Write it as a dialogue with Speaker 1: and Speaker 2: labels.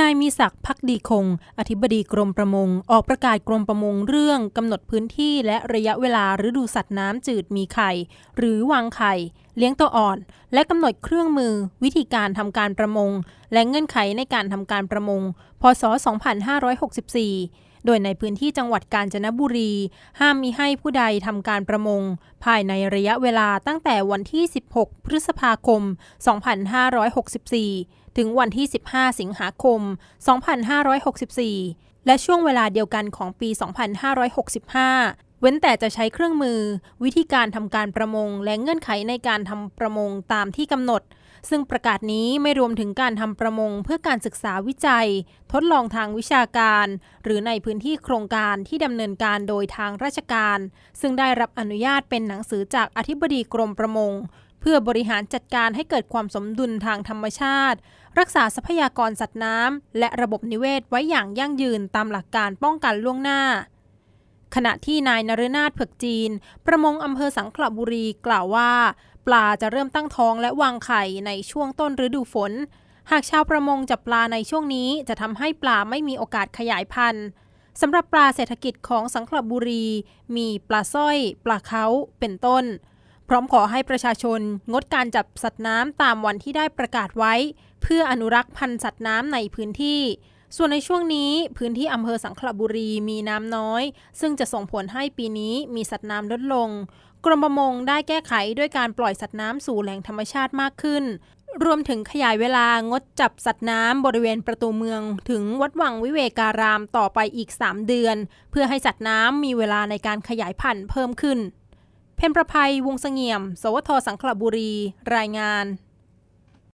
Speaker 1: นายมีศักดิ์พักดีคง อธิบดีกรมประมง ออกประกาศกรมประมงเรื่องกำหนดพื้นที่และระยะเวลาฤดูสัตว์น้ำจืดมีไข่ หรือวางไข่ เลี้ยงตัวอ่อน และกำหนดเครื่องมือ วิธีการทำการประมง และเงื่อนไขในการทำการประมง พศ 2564 โดยในพื้นที่จังหวัดกาญจนบุรี ห้ามมีให้ผู้ใดทำการประมง ภายในระยะเวลาตั้งแต่วันที่ 16 พฤษภาคม 2564 ถึงวันที่ 15 สิงหาคม 2564 และช่วงเวลาเดียวกันของปี 2565 เว้นแต่จะใช้เครื่องมือ วิธีการทำการประมง และเงื่อนไขในการทำประมงตามที่กำหนด ซึ่งประกาศนี้ไม่รวมถึงการทำประมงเพื่อการศึกษาวิจัย ทดลองทางวิชาการ หรือในพื้นที่โครงการที่ดำเนินการโดยทางราชการ ซึ่งได้รับอนุญาตเป็นหนังสือจากอธิบดีกรมประมงเพื่อบริหารจัดการให้เกิดความสมดุลทางธรรมชาติ รักษาทรัพยากรสัตว์น้ำและระบบนิเวศไว้อย่างยั่งยืนตามหลักการป้องกันล่วงหน้า ขณะที่นายนฤนาถเผือกจีน ประมงอำเภอสังขละบุรีกล่าวว่า ปลาจะเริ่มตั้งท้องและวางไข่ในช่วงต้นฤดูฝน หากชาวประมงจับปลาในช่วงนี้จะทำให้ปลาไม่มีโอกาสขยายพันธุ์สำหรับปลาเศรษฐกิจของสังขละบุรี มีปลาสร้อย ปลาเค้าเป็นต้น พร้อมขอให้ประชาชนงดการจับสัตว์น้ำตามวันที่ได้ประกาศไว้ เพื่ออนุรักษ์พันธุ์สัตว์น้ำในพื้นที่ ส่วนในช่วงนี้พื้นที่อำเภอสังขละบุรีมีน้ำน้อย ซึ่งจะส่งผลให้ปีนี้มีสัตว์น้ำลดลง กรมประมงได้แก้ไขด้วยการปล่อยสัตว์น้ำสู่แหล่งธรรมชาติมากขึ้น รวมถึงขยายเวลางดจับสัตว์น้ำบริเวณประตูเมือง ถึงวัดวังวิเวการามต่อไปอีก 3 เดือน เพื่อให้สัตว์น้ำมีเวลาในการขยายพันธุ์เพิ่มขึ้น เพนประภัยวงเสงี่ยม สวทสังขละบุรี รายงาน